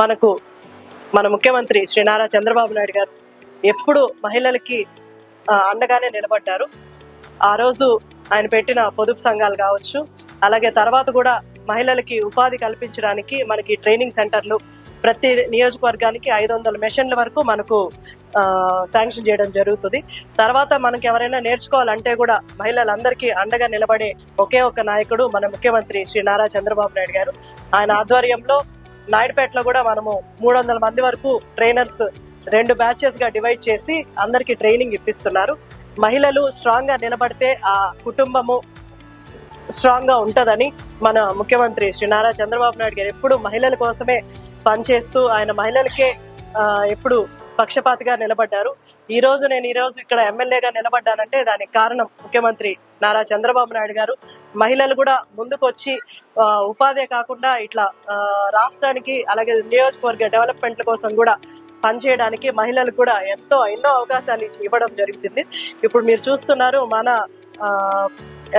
మనకు మన ముఖ్యమంత్రి శ్రీ నారా చంద్రబాబు నాయుడు గారు ఎప్పుడు మహిళలకి అండగానే నిలబడ్డారు. ఆ రోజు ఆయన పెట్టిన పొదుపు సంఘాలు కావచ్చు అలాగే తర్వాత కూడా మహిళలకి ఉపాధి కల్పించడానికి మనకి ట్రైనింగ్ సెంటర్లు ప్రతి నియోజకవర్గానికి ఐదు వందల మెషన్ల వరకు మనకు శాంక్షన్ చేయడం జరుగుతుంది. తర్వాత మనకి ఎవరైనా నేర్చుకోవాలంటే కూడా మహిళలందరికీ అండగా నిలబడే ఒకే ఒక నాయకుడు మన ముఖ్యమంత్రి శ్రీ నారా చంద్రబాబు నాయుడు గారు. ఆయన ఆధ్వర్యంలో నాయుడుపేటలో కూడా మనము మూడు వందల మంది వరకు ట్రైనర్స్ రెండు బ్యాచెస్గా డివైడ్ చేసి అందరికి ట్రైనింగ్ ఇప్పిస్తున్నారు. మహిళలు స్ట్రాంగ్గా నిలబడితే ఆ కుటుంబము స్ట్రాంగ్గా ఉంటదని మన ముఖ్యమంత్రి శ్రీ నారా చంద్రబాబు నాయుడు గారు ఎప్పుడు మహిళల కోసమే పనిచేస్తూ ఆయన మహిళలకే ఎప్పుడు పక్షపాతిగా నిలబడ్డారు. ఈ రోజు నేను ఈ రోజు ఇక్కడ ఎమ్మెల్యేగా నిలబడ్డానంటే దానికి కారణం ముఖ్యమంత్రి నారా చంద్రబాబు నాయుడు గారు. మహిళలు కూడా ముందుకొచ్చి ఉపాధి ఉపాధే కాకుండా ఇట్లా రాష్ట్రానికి అలాగే నియోజకవర్గ డెవలప్మెంట్ల కోసం కూడా పనిచేయడానికి మహిళలకు కూడా ఎంతో ఎన్నో అవకాశాలు ఇచ్చి ఇవ్వడం జరుగుతుంది. ఇప్పుడు మీరు చూస్తున్నారు మన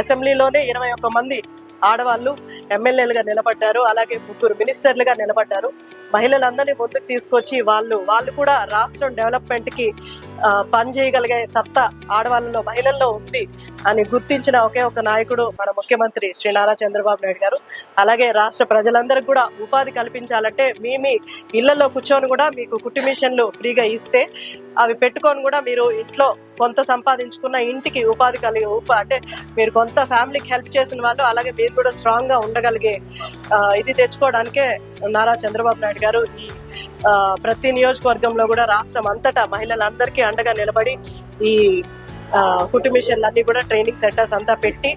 అసెంబ్లీలోనే ఇరవై ఒక్క మంది ఆడవాళ్ళు ఎమ్మెల్యేలుగా నిలబడ్డారు అలాగే ముగ్గురు మినిస్టర్లుగా నిలబడ్డారు. మహిళలందరినీ ముందుకు తీసుకొచ్చి వాళ్ళు వాళ్ళు కూడా రాష్ట్రం డెవలప్మెంట్కి పని చేయగలిగే సత్తా ఆడవాళ్ళలో మహిళల్లో ఉంది అని గుర్తించిన ఒకే ఒక నాయకుడు మన ముఖ్యమంత్రి శ్రీ నారా చంద్రబాబు నాయుడు గారు. అలాగే రాష్ట్ర ప్రజలందరికీ కూడా ఉపాధి కల్పించాలంటే మీ మీ ఇళ్ళలో కూర్చొని కూడా మీకు కుట్టు మిషన్లు ఫ్రీగా ఇస్తే అవి పెట్టుకొని కూడా మీరు ఇంట్లో కొంత సంపాదించుకున్న ఇంటికి ఉపాధి కలిగే ఉప అంటే మీరు కొంత ఫ్యామిలీకి హెల్ప్ చేసిన వాళ్ళు అలాగే మీరు కూడా స్ట్రాంగ్గా ఉండగలిగే ఇది తెచ్చుకోవడానికే నారా చంద్రబాబు నాయుడు గారు ఈ ప్రతి నియోజకవర్గంలో కూడా రాష్ట్రం అంతటా మహిళలందరికీ అండగా నిలబడి ఈ ఆ, కుట్టు మిషన్లన్నీ కూడా ట్రైనింగ్ సెంటర్స్ అంతా పెట్టి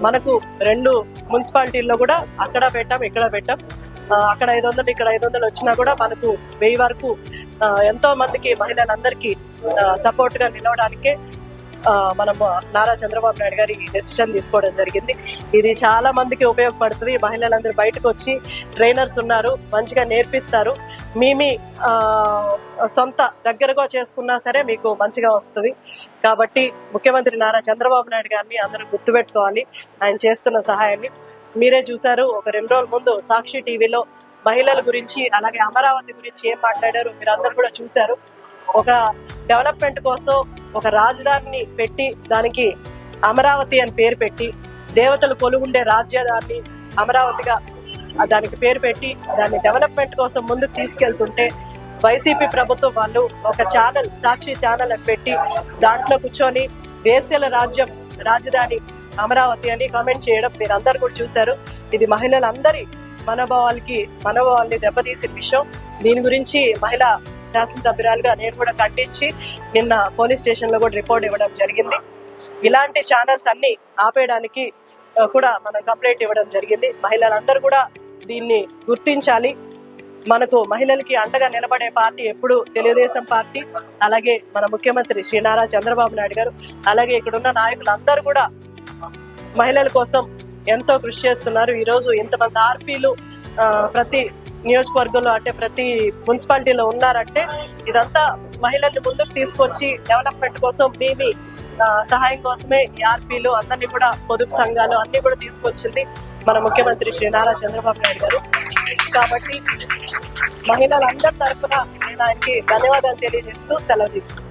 మనకు రెండు మున్సిపాలిటీల్లో కూడా అక్కడ పెట్టాం ఇక్కడ పెట్టాం. అక్కడ ఐదు వందలు ఇక్కడ ఐదు వందలు వచ్చినా కూడా మనకు వెయ్యి వరకు ఎంతో మందికి మహిళలందరికీ సపోర్ట్గా నిలవడానికే మనం నారా చంద్రబాబు నాయుడు గారి డెసిషన్ తీసుకోవడం జరిగింది. ఇది చాలా మందికి ఉపయోగపడుతుంది. మహిళలందరూ బయటకు వచ్చి ట్రైనర్స్ ఉన్నారు మంచిగా నేర్పిస్తారు. మీ మీ సొంత దగ్గరగా చేసుకున్నా సరే మీకు మంచిగా వస్తుంది. కాబట్టి ముఖ్యమంత్రి నారా చంద్రబాబు నాయుడు గారిని అందరూ గుర్తుపెట్టుకోవాలి. ఆయన చేస్తున్న సహాయాన్ని మీరే చూశారు. ఒక రెండు రోజుల ముందు సాక్షి టీవీలో మహిళల గురించి అలాగే అమరావతి గురించి ఏం మాట్లాడారు మీరు అందరు కూడా చూశారు. ఒక డెవలప్మెంట్ కోసం ఒక రాజధానిని పెట్టి దానికి అమరావతి అని పేరు పెట్టి దేవతలు కొలుగుండే రాజ్యాన్ని అమరావతిగా దానికి పేరు పెట్టి దాన్ని డెవలప్మెంట్ కోసం ముందుకు తీసుకెళ్తుంటే వైసీపీ ప్రభుత్వం వాళ్ళు ఒక ఛానల్ సాక్షి ఛానల్ అని పెట్టి దాంట్లో కూర్చొని దేశాల రాజ్యం రాజధాని అమరావతి అని కామెంట్ చేయడం మీరు అందరు కూడా చూశారు. ఇది మహిళలందరి మనోభావాలకి మనోభావాల్ని దెబ్బతీసిన విషయం. దీని గురించి మహిళా శాసనసభ్యురాలుగా నేను కూడా ఖండించి నిన్న పోలీస్ స్టేషన్లో కూడా రిపోర్ట్ ఇవ్వడం జరిగింది. ఇలాంటి ఛానల్స్ అన్ని ఆపేయడానికి కూడా మనం కంప్లైంట్ ఇవ్వడం జరిగింది. మహిళలందరూ కూడా దీన్ని గుర్తించాలి. మనకు మహిళలకి అండగా నిలబడే పార్టీ ఎప్పుడు తెలుగుదేశం పార్టీ అలాగే మన ముఖ్యమంత్రి శ్రీ నారా చంద్రబాబు నాయుడు గారు అలాగే ఇక్కడున్న నాయకులందరూ కూడా మహిళల కోసం ఎంతో కృషి చేస్తున్నారు. ఈరోజు ఇంతమంది ఆర్పీలు ప్రతి నియోజకవర్గంలో అంటే ప్రతి మున్సిపాలిటీలో ఉన్నారంటే ఇదంతా మహిళల్ని ముందుకు తీసుకొచ్చి డెవలప్మెంట్ కోసం మేము సహాయం కోసమే ఈ ఆర్పీలు అందరినీ కూడా పొదుపు సంఘాలు అన్ని కూడా తీసుకొచ్చింది మన ముఖ్యమంత్రి శ్రీ నారా చంద్రబాబు నాయుడు గారు. కాబట్టి మహిళలందరి తరఫున నేను ఆయనకి ధన్యవాదాలు తెలియజేస్తూ సెలవు తీసుకున్నాను